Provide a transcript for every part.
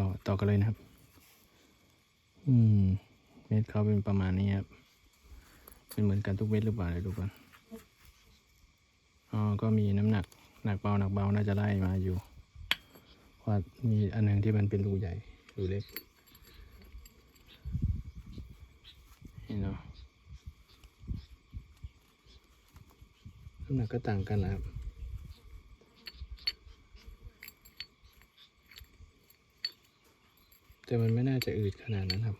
ก็ต่อกันเลยนะครับ อืม เม็ดเขาเป็นประมาณนี้ครับ เป็นเหมือนกันทุกเม็ดหรือเปล่าเลยดูก่อนอ๋อ ก็มีน้ำหนัก หนักเบาหนักเบาน่าจะไล่มาอยู่เพรามีอันหนึงที่มันเป็นรูใหญ่รูเล็กนี่เนาะน้ำหนักก็ต่างกันแหล้วครับ แต่มันไม่น่าจะอืดขนาดนั้นครับ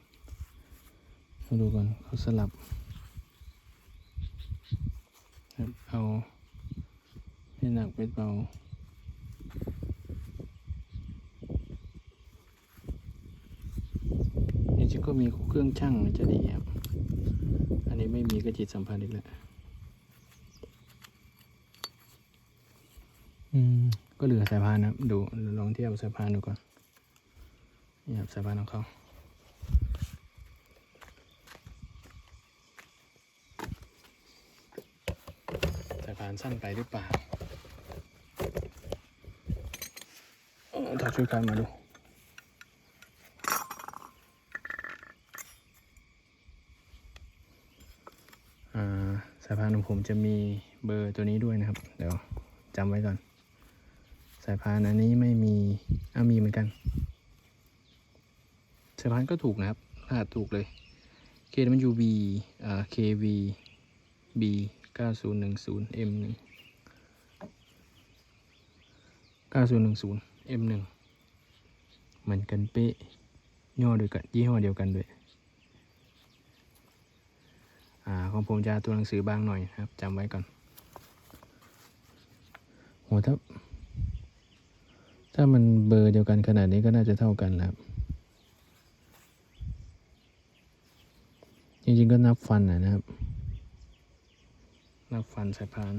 มาดูก่อนเขาสลับครับเอาให้หนักเป็นเบาจริงๆก็มีเครื่องช่างมันจะดีครับ อันนี้ไม่มีก็จิตสัมพันธ์อีกแล้วอืม ก็เหลือสายพานนะครับดูลองเทียบสายพานดูก่อน นี่ครับสายพานของเขาสายพานสั้นไปหรือเปล่าเอาถอดชุดกันมาดูสายพานของผมจะมีเบอร์ตัวนี้ด้วยนะครับ เดี๋ยวจำไว้ก่อน สายพานอันนี้ไม่มีอ้ามีเหมือนกัน สายพานก็ถูกนะครับรหัสถูกเลย K W B อ่า K V B 9010 M 1 9010 M 1เหมือนกันเป๊ะย่อเดียวกันยี่ห้อเดียวกันด้วยอ่าของผมจะตัวหนังสือบางหน่อยนะครับจำไว้ก่อนโหถ้าถ้ามันเบอร์เดียวกันขนาดนี้ก็น่าจะเท่ากันนะครับ จริงๆก็นับฟันนะนะครับ นับฟันสายพาน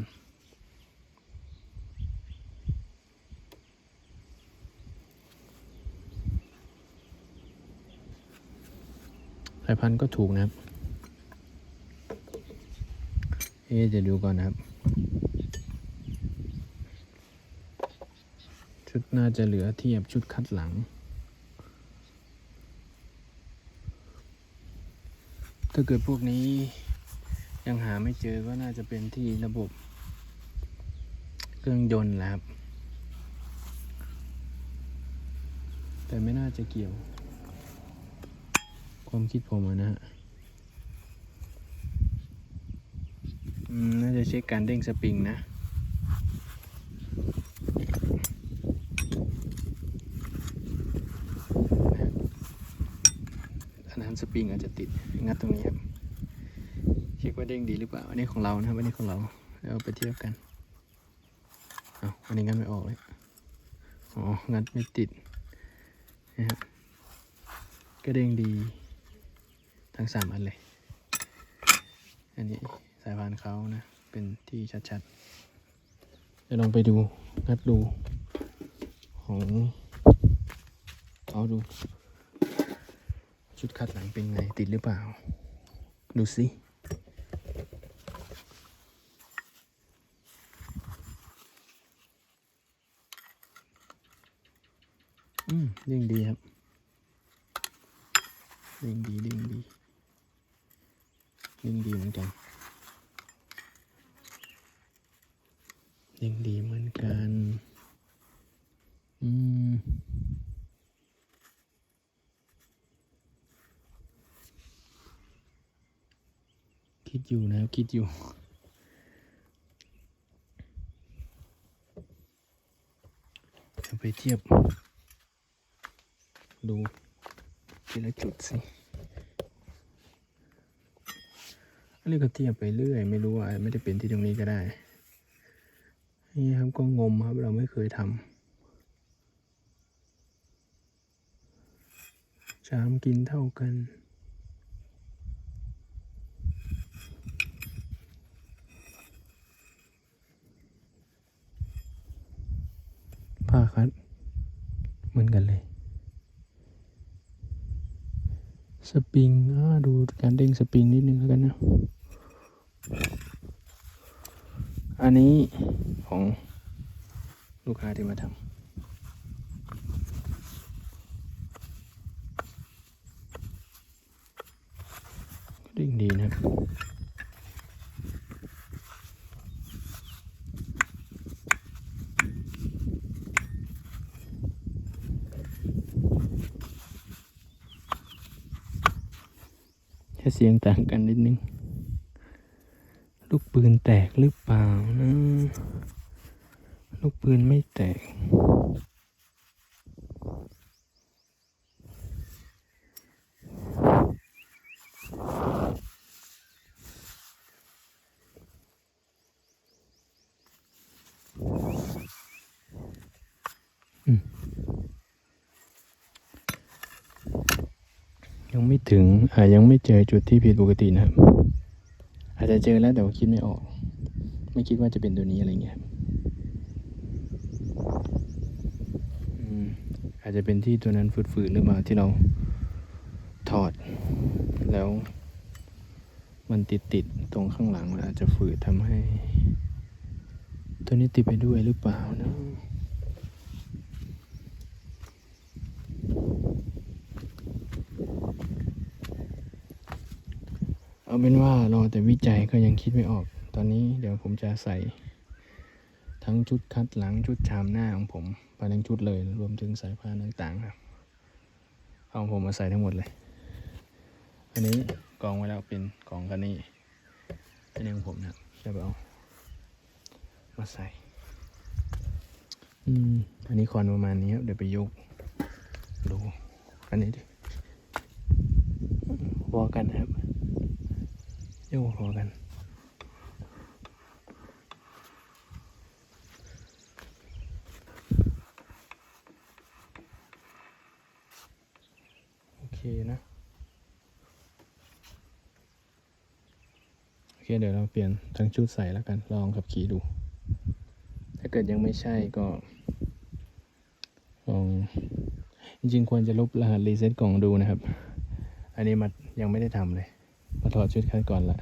สายพันธุ์ก็ถูกนะครับ เอ๊ะจะดูก่อนนะครับ ชุดน่าจะเหลือเทียบชุดคัดหลัง ถ้าเกิดพวกนี้ยังหาไม่เจอก็น่าจะเป็นที่ระบบเครื่องยนต์แหละครับ แต่ไม่น่าจะเกี่ยว ความคิดผมนะฮะน่าจะเช็คการเด้งสปริงนะ อันนั้น สปริงอาจจะติดงัดตรงนี้ครับเช็คว่าเด้งดีหรือเปล่าอันนี้ของเรานะครับอันนี้ของเราแล้วเอาไปเทียบกันเอาอันนี้งัดไม่ออกเลยอ๋องัดไม่ติดนะครับก็เด้งดีทั้งสามอันเลย อันนี้สายพานเขานะ เป็นที่ชัดๆเดี๋ยวลองไปดูงัดดูของเขาดู ชุดคัดหลังเป็นไงติดหรือเปล่า ดูสิอืมเด้งดีครับเด้งดีเด้งดีเด้งดีเหมือนกันเด้งดีเหมือนกัน อืม คิด อยู่นะครับคิดอยู่เอาไปเทียบ ดูทีละจุดสิ อันนี้ก็เทียบไปเรื่อย ไม่รู้ว่าไม่ได้เป็นที่ตรงนี้ก็ได้ นี่ครับก็งมครับเราไม่เคยทำชามกินเท่ากันือนกันเลย สปริงดูการเด้งสปริงนิดนึงแล้วกันนะ อันนี้ของลูกค้าที่มาทำดิ่งดีนะครับ เสียงต่างกันนิดนึง ลูกปืนแตกหรือเปล่านะ ลูกปืนไม่แตก ยังไม่ถึงอ่ายังไม่เจอจุดที่ผิดปกตินะครับ อาจจะเจอแล้วแต่ว่าคิดไม่ออก ไม่คิดว่าจะเป็นตัวนี้อะไรเงี้ยครับอืมอาจจะเป็นที่ตัวนั้นฝืดๆหรือเปล่าที่เราถอด แล้ว มันติดติดๆตรงข้างหลังมันอาจจะฝืดทำให้ ตัวนี้ติดไปด้วยหรือเปล่านะ เอาเป็นว่ารอแต่วิจัยก็ยังคิดไม่ออก ตอนนี้เดี๋ยวผมจะใส่ ทั้งชุดคัดหลังชุดชามหน้าของผมไปทั้งชุดเลย รวมถึงสายพานต่างๆครับเอาผมมาใส่ทั้งหมดเลย อันนี้กองไว้แล้วเป็นของกันนี่อันนี้ของผมนะจะไปเอามาใส่ อืม อันนี้คอนประมาณนี้ครับเดี๋ยวไปยกดูอันนี้ดิพอกันนะครับ โยกพอกัน โอเคนะ โอเคเดี๋ยวเราเปลี่ยนทั้งชุดใส่แล้วกัน ลองขับขี่ดู ถ้าเกิดยังไม่ใช่ก็ลองจริงๆควรจะลบรหัสรีเซ็ตกล่องดูนะครับ อันนี้มันยังไม่ได้ทำเลย ถอดชุดคัดก่อนละ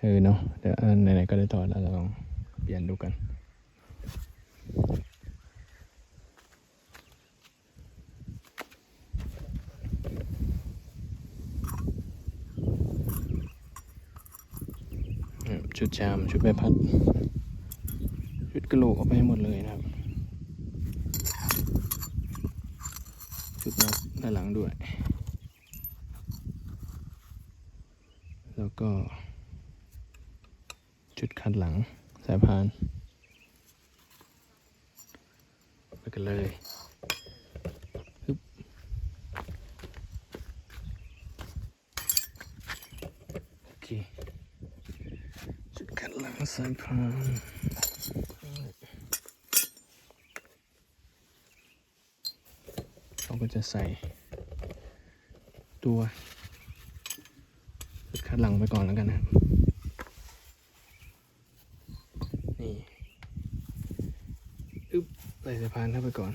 เออเนาะเดี๋ยวอันไหนๆก็ได้ถอดแล้วเราลองเปลี่ยนดูกันชุดชาม ชุดใบพัด ชุดกระโหลกเอาไปให้หมดเลยนะครับ ชุดน็อตด้านหลังด้วย แล้วก็ จุดคัดหลังสายพาน ไปกันเลยฮึบโอเค จุดคัดหลังสายพานเราก็จะใส่ตัว หลังไปก่อนแล้วกันนะนี่อึ๊บใส่สายพานเข้าไปก่อน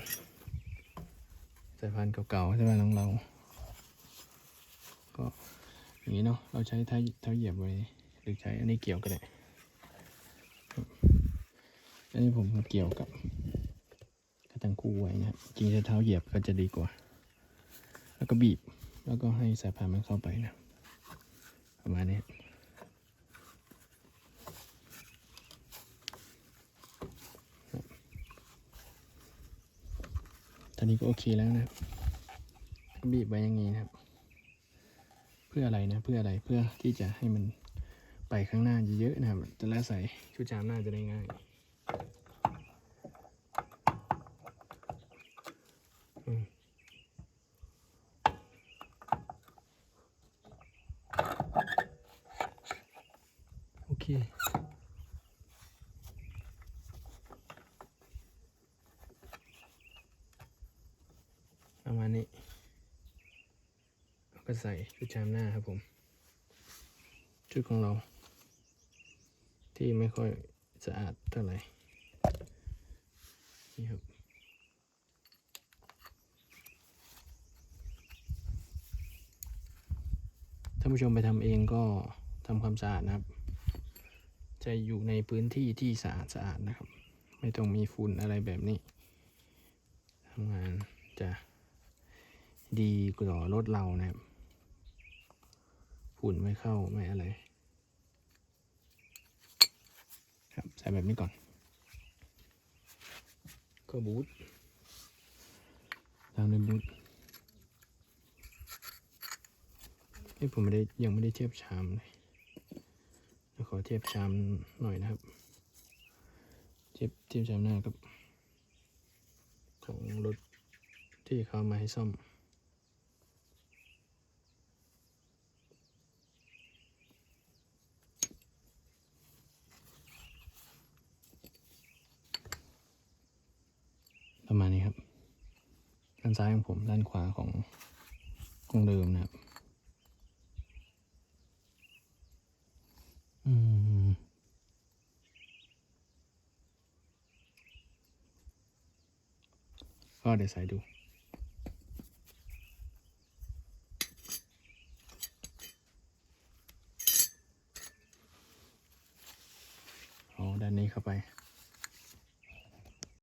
สายพานเก่าๆใช่ไหมของเรา ก็อย่างนี้เนาะเราใช้เท้าเท้าเหยียบไว้หรือใช้อันนี้เกี่ยวก็ได้อันนี้ผมเกี่ยวกับกระตังคู่ไว้นะจริงจะเท้าเหยียบก็จะดีกว่า แล้วก็บีบแล้วก็ให้สายพานมันเข้าไปนะ ประมาณนี้ตอนนี้ก็โอเคแล้วนะครับบีบไว้อย่างนี้นะครับ เพื่ออะไรนะ เพื่ออะไรเพื่อที่จะให้มันไปข้างหน้าเยอะๆนะครับจะแล้วใส่ชุดจามหน้าจะได้ง่าย อืมโอเค ประมาณนี้แล้วก็ใส่ชุดชามหน้าครับผม ชุดของเรา ที่ไม่ค่อยสะอาดเท่าไหร่ นี่ครับท่านผู้ชมไปทำเองก็ทำความสะอาดนะครับ จะอยู่ในพื้นที่ที่สะอาดสะอาดนะครับ ไม่ต้องมีฝุ่นอะไรแบบนี้ทำงานจะ ดีกว่ารถเรานะครับฝุ่นไม่เข้าไม่อะไร ครับใส่แบบนี้ก่อน ก็บูทตามด้วยบูทเอ้ผมไม่ได้ยังไม่ได้เทียบชามเลยขอเทียบชามหน่อยนะครับ เทียบเทียบชามหน้ากับ ของรถที่เขามาให้ซ่อม ประมาณนี้ครับ ด้าน ซ้ายของผมด้านขวาของของเดิมนะครับ อืม ก็เดี๋ยวใส่ดู